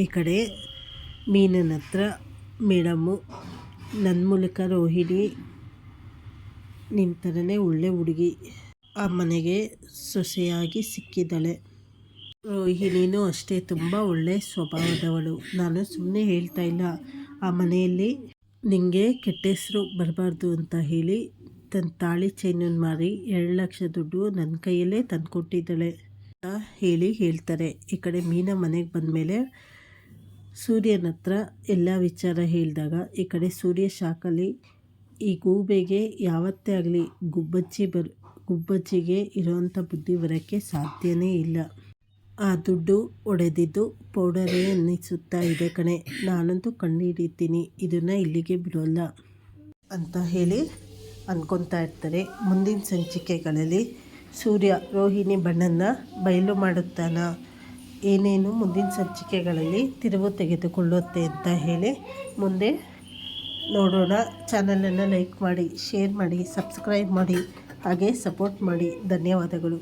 ಈ ಕಡೆ ಮೀನನ ಹತ್ರ ಮೇಡಮ್ಮು ನನ್ನ ಮೂಲಕ ರೋಹಿಣಿ ನಿಮ್ಮ ಥರನೇ ಒಳ್ಳೆ ಹುಡುಗಿ. ಆ ಮನೆಗೆ ಸೊಸೆಯಾಗಿ ಸಿಕ್ಕಿದ್ದಾಳೆ ರೋಹಿಣಿನೂ ಅಷ್ಟೇ ತುಂಬ ಒಳ್ಳೆ ಸ್ವಭಾವದವಳು. ನಾನು ಸುಮ್ಮನೆ ಹೇಳ್ತಾ ಇಲ್ಲ. ಆ ಮನೆಯಲ್ಲಿ ನಿಮಗೆ ಕೆಟ್ಟ ಹೆಸರು ಬರಬಾರ್ದು ಅಂತ ಹೇಳಿ ತನ್ನ ತಾಳಿ ಚೈನನ್ನು ಮಾರಿ ಎರಡು ಲಕ್ಷ ದುಡ್ಡು ನನ್ನ ಕೈಯಲ್ಲೇ ತಂದು ಕೊಟ್ಟಿದ್ದಾಳೆ ಅಂತ ಹೇಳಿ ಹೇಳ್ತಾರೆ. ಈ ಕಡೆ ಮೀನ ಮನೆಗೆ ಬಂದಮೇಲೆ ಸೂರ್ಯನ ಹತ್ರ ಎಲ್ಲ ವಿಚಾರ ಹೇಳಿದಾಗ ಈ ಕಡೆ ಸೂರ್ಯ ಶಾಕಲ್ಲಿ ಈ ಗೂಬೆಗೆ ಯಾವತ್ತೇ ಆಗಲಿ ಗುಬ್ಬಚ್ಚಿ ಬರ್, ಗುಬ್ಬಚ್ಚಿಗೆ ಇರೋವಂಥ ಬುದ್ಧಿ ಬರೋಕ್ಕೆ ಸಾಧ್ಯನೇ ಇಲ್ಲ. ಆ ದುಡ್ಡು ಒಡೆದಿದ್ದು ಪೌಡರೇ ಅನ್ನಿಸುತ್ತಾ ಇದೆ ಕಣೆ. ನಾನಂತೂ ಕಂಡು ಹಿಡಿತೀನಿ ಇದನ್ನು ಇಲ್ಲಿಗೆ ಬಿಡೋಲ್ಲ ಅಂತ ಹೇಳಿ ಅಂದ್ಕೊತಾ ಇರ್ತಾರೆ. ಮುಂದಿನ ಸಂಚಿಕೆಗಳಲ್ಲಿ ಸೂರ್ಯ ರೋಹಿಣಿ ಬಣ್ಣನ ಬಯಲು ಮಾಡುತ್ತಾನ? ಏನೇನು ಮುಂದಿನ ಸಂಚಿಕೆಗಳಲ್ಲಿ ತಿರುವು ತೆಗೆದುಕೊಳ್ಳುತ್ತೆ ಅಂತ ಹೇಳಿ ಮುಂದೆ ನೋಡೋಣ. ಚಾನಲನ್ನು ಲೈಕ್ ಮಾಡಿ, ಶೇರ್ ಮಾಡಿ, ಸಬ್ಸ್ಕ್ರೈಬ್ ಮಾಡಿ, ಹಾಗೆ ಸಪೋರ್ಟ್ ಮಾಡಿ. ಧನ್ಯವಾದಗಳು.